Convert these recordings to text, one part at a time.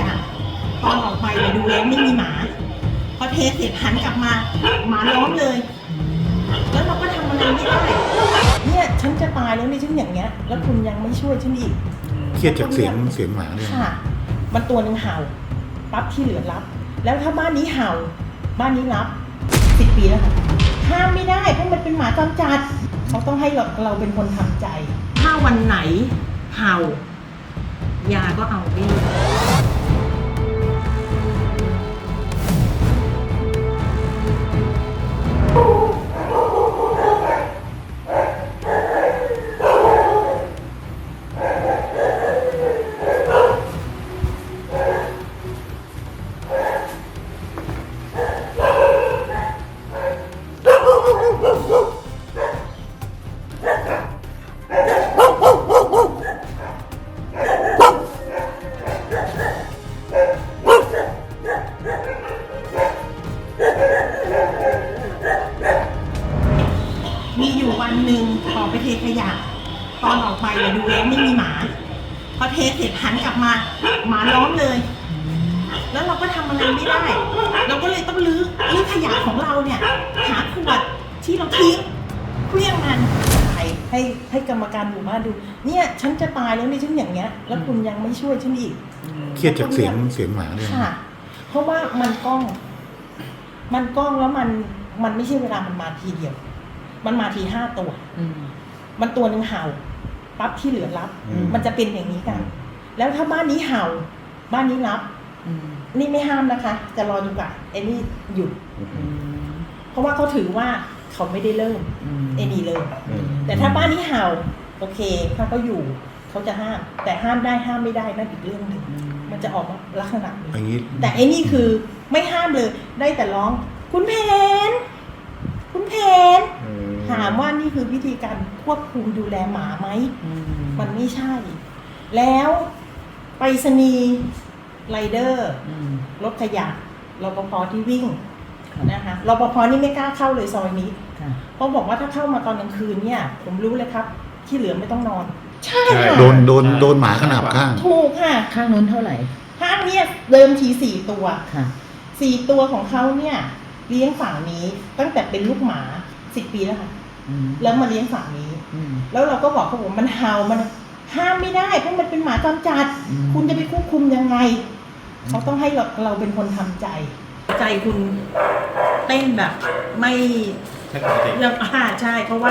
ยะตอนออกไปเนี่ยดูแล้วไม่มีหมา พอเทเสร็จหันกลับมาหมาล้อมเลย แล้วเราก็ทำอะไรไม่ได้เนี่ยฉันจะตายแล้วเนี่ยฉันอย่างเงี้ย แล้วคุณยังไม่ช่วยฉันอีกเครียดจากเสียงเสียงหมาเนี่ยค่ะ มันตัวหนึ่งเห่าปั๊บที่เหลือรับ แล้วถ้าบ้านนี้เห่า บ้านนี้รับสิบปีแล้วค่ะห้ามไม่ได้เพราะมันเป็นหมาจรจัดเขาต้องให้เราเราเป็นคนทำใจ ถ้าวันไหนเห่า ยาก็เอาไม่อยู่มี อนออกไปเนี่ยดูแล้วไม่มีหมา พอเทเสร็จหันกลับมาหมาล้อมเลย แล้วเราก็ทำอะไรไม่ได้ เราก็เลยต้องลื้อลื้อขยะของเราเนี่ย หาขวดที่เราทิ้งเคลี้ยงมันให้ให้ให้กรรมการหมู่บ้านดู เนี่ยฉันจะตายแล้วเนี่ยฉันอย่างเงี้ย แล้วคุณยังไม่ช่วยฉันอีกเครียดจากเสียงเสียงหมาเนี่ยค่ะ เพราะว่ามันกล้อง มันกล้องแล้วมันมันไม่ใช่เวลามันมาทีเดียว มันมาทีห้าตัวอืมมันตัวหนึ่งเห่า ปั๊บที่เหลือรับ อืม มันจะเป็นอย่างนี้กัน แล้วถ้าบ้านนี้เห่า บ้านนี้รับ อืมนี่ไม่ห้ามนะคะ จะรอจนกว่าไอ้นี่หยุด อืมเพราะว่าเขาถือว่าเขาไม่ได้เริ่มอืม ไอ้นี่เริ่ม อืม แต่ถ้าบ้านนี้เห่า โอเคถ้าเขาอยู่เขาจะห้าม แต่ห้ามได้ห้ามไม่ได้นั่นอีกเรื่องหนึ่งอืมมันจะออกมาลักษณะนี้ อย่างนี้แต่ไอ้นี่คือไม่ห้ามเลย ได้แต่ร้อง คุณเพนคุณเพน อื ถามว่านี่ คือวิธีการควบคุมดูแลหมาไหมอืมมันไม่ใช่ แล้วไปรษณีย์ไรเดอร์อืมรถขยะรปภที่วิ่งครับนะคะรปภนี่ไม่กล้าเข้าเลยซอยนี้ค่ะเพราะบอกว่าถ้าเข้ามาตอนกลางคืนเนี่ย ผมรู้เลยครับ ที่เหลือไม่ต้องนอน ใช่ใช่ค่ะโดนโดนโดนหมาขนาบข้าง ถูกค่ะ ข้างนู้นเท่าไหร่ห้างเนี่ยเดิมทีสี่ตัวค่ะสี่ตัวของเขาเนี่ย เลี้ยงฝั่งนี้ตั้งแต่เป็นลูกหมาสิบปีแล้วค่ะอืม แล้วมาเลี้ยงฝั่งนี้อืมแล้วเราก็บอกเขาบอกมันเห่ามันห้ามไม่ได้เพราะมันเป็นหมาจรจัดอืมคุณจะไปควบคุมยังไงเขาต้องให้เราเราเป็นคนทำใจ ใจคุณเต้นแบบไม่ยังอ่าใช่ เพราะว่า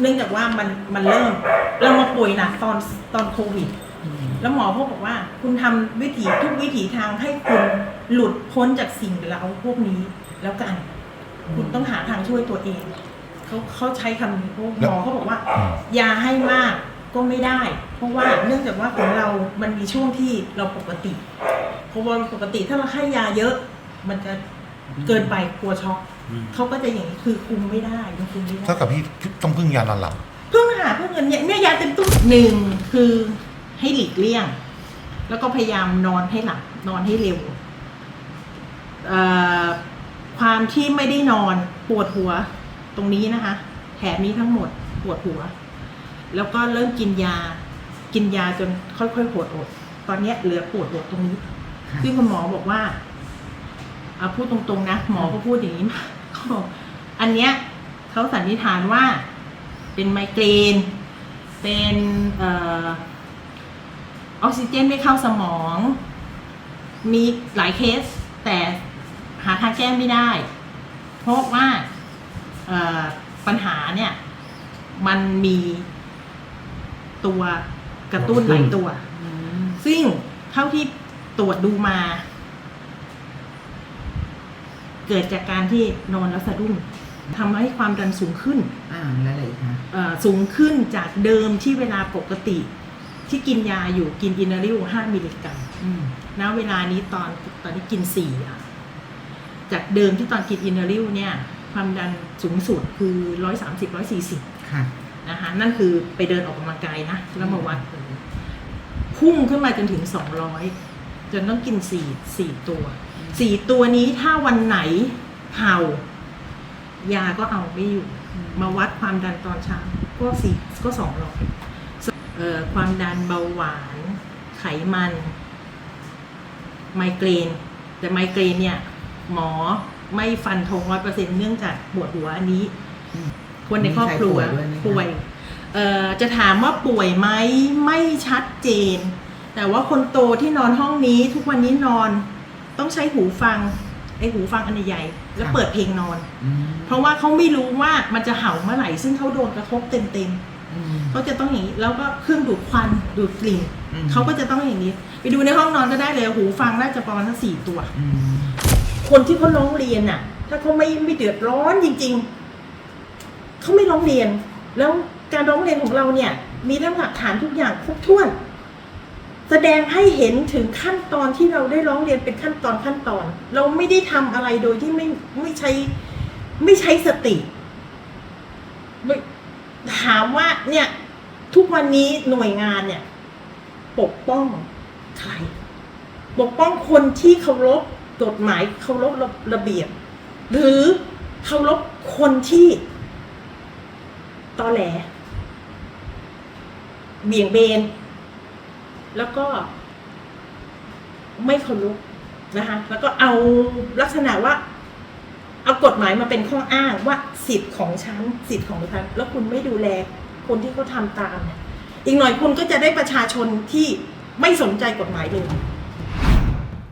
เนื่องจากว่ามันมันเริ่ม เรามาป่วยหนักตอนตอนโควิดอืมแล้วหมอเขาบอกว่า คุณทำวิถีทุกวิถีทางให้คุณหลุดพ้นจากสิ่งเหล่าพวกนี้แล้วกัน คุณต้องหาทางช่วยตัวเอง เขาเขาใช้คำนี้เพราะหมอเขาบอกว่าอืมยาให้มากก็ไม่ได้ เพราะว่าเนื่องจากว่าของเรา มันมีช่วงที่เราปกติเพราะว่าปกติถ้าเราให้ยาเยอะ มันจะเกินไปกลัวช็อกเขาก็จะอย่างนี้คือคุมไม่ได้มันคุมไม่ได้เท่ากับพี่ต้องพึ่งยานอนหลับเพิ่งหาเพิ่งเงินเนี่ยเนี่ยยาเต็มตู้หนึ่งคือให้หลีกเลี่ยง แล้วก็พยายามนอนให้หลับนอนให้เร็วเอ่อความที่ไม่ได้นอนปวดหัว ตรงนี้นะคะแถบนี้ทั้งหมดปวดหัว แล้วก็เริ่มกินยา กินยาจนค่อยๆปวดอด ตอนเนี้ยเหลือปวดอดตรงนี้ค่ะซึ่งคุณหมอบอกว่าเอาพูดตรงๆนะ หมอก็พูดอย่างนี้มาเขาบอกอันเนี้ยเขาสันนิษฐานว่า เป็นไมเกรน เป็นเออออกซิเจนไม่เข้าสมอง มีหลายเคสแต่หาทางแก้ไม่ได้ เพราะว่าเอ่อ ปัญหาเนี่ย มันมีตัวกระตุ้นหลายตัวอืมซึ่งเท่าที่ตรวจดูมา เกิดจากการที่นอนแล้วสะดุ้งทำให้ความดันสูงขึ้น อ่าแล้วอะไรอีกคะเอ่อสูงขึ้นจากเดิมที่เวลาปกติ ที่กินยาอยู่กินอินาริว5มิลลิกรัมอืมณเวลานี้ตอนตอนนี้กิน4อะ จากเดิมที่ตอนกินอินาริวเนี่ย ความดันสูงสุดคือ130 140ค่ะนะคะนั่นคือไปเดินออกกำลังกายนะแล้วมาวัดดูพุ่งขึ้นมาจนถึง200จนต้องกินสี่สี่ตัวสี่ตัวนี้ถ้าวันไหนเห่ายาก็เอาไม่อยู่ มาวัดความดันตอนเช้าก็สี่ก็สองร้อยเอ่อความดันเบาหวาน ไขมัน ไมเกรน แต่ไมเกรนเนี่ย หมอ ไม่ฟันธงร้อยเปอร์เซ็นเนื่องจากปวดหัวอันนี้อืมคนในครอบครัวมีใครป่วยด้วยไหมคะ ป่วยเอ่อจะถามว่าป่วยไหมไม่ชัดเจน แต่ว่าคนโตที่นอนห้องนี้ทุกวันนี้นอนต้องใช้หูฟังไอหูฟังอันใหญ่ๆแล้วเปิดเพลงนอน อืมเพราะว่าเขาไม่รู้ว่ามันจะเห่าเมื่อไหร่ ซึ่งเขาโดนกระทบเต็มอืม ๆเขาจะต้องอย่างนี้แล้วก็เครื่องดูดควันดูดกลิ่นอืม เขาก็จะต้องอย่างนี้ ไปดูในห้องนอนก็ได้เลยหูฟังน่าจะประมาณทั้งสี่ตัว อืม คนที่เขาร้องเรียนน่ะ ถ้าเขาไม่ไม่เดือดร้อนจริง ๆเขาไม่ร้องเรียน แล้วการร้องเรียนของเราเนี่ย มีทั้งหลักฐานทุกอย่างครบถ้วน แสดงให้เห็นถึงขั้นตอนที่เราได้ร้องเรียนเป็นขั้นตอนขั้นตอน เราไม่ได้ทำอะไรโดยที่ไม่ไม่ใช้ ไม่ใช้สติถามว่าเนี่ยทุกวันนี้หน่วยงานเนี่ย ปกป้องใครปกป้องคนที่เคารพ กฎหมายเคารพระเบียบ หรือเคารพคนที่ตอแหล เบี่ยงเบน แล้วก็ไม่เคารพนะคะแล้วก็เอาลักษณะว่า เอากฎหมายมาเป็นข้ออ้างว่าสิทธิ์ของฉันสิทธิ์ของฉันแล้วคุณไม่ดูแลคนที่เขาทำตามเนี่ยอีกหน่อยคุณก็จะได้ประชาชนที่ไม่สนใจกฎหมายเลย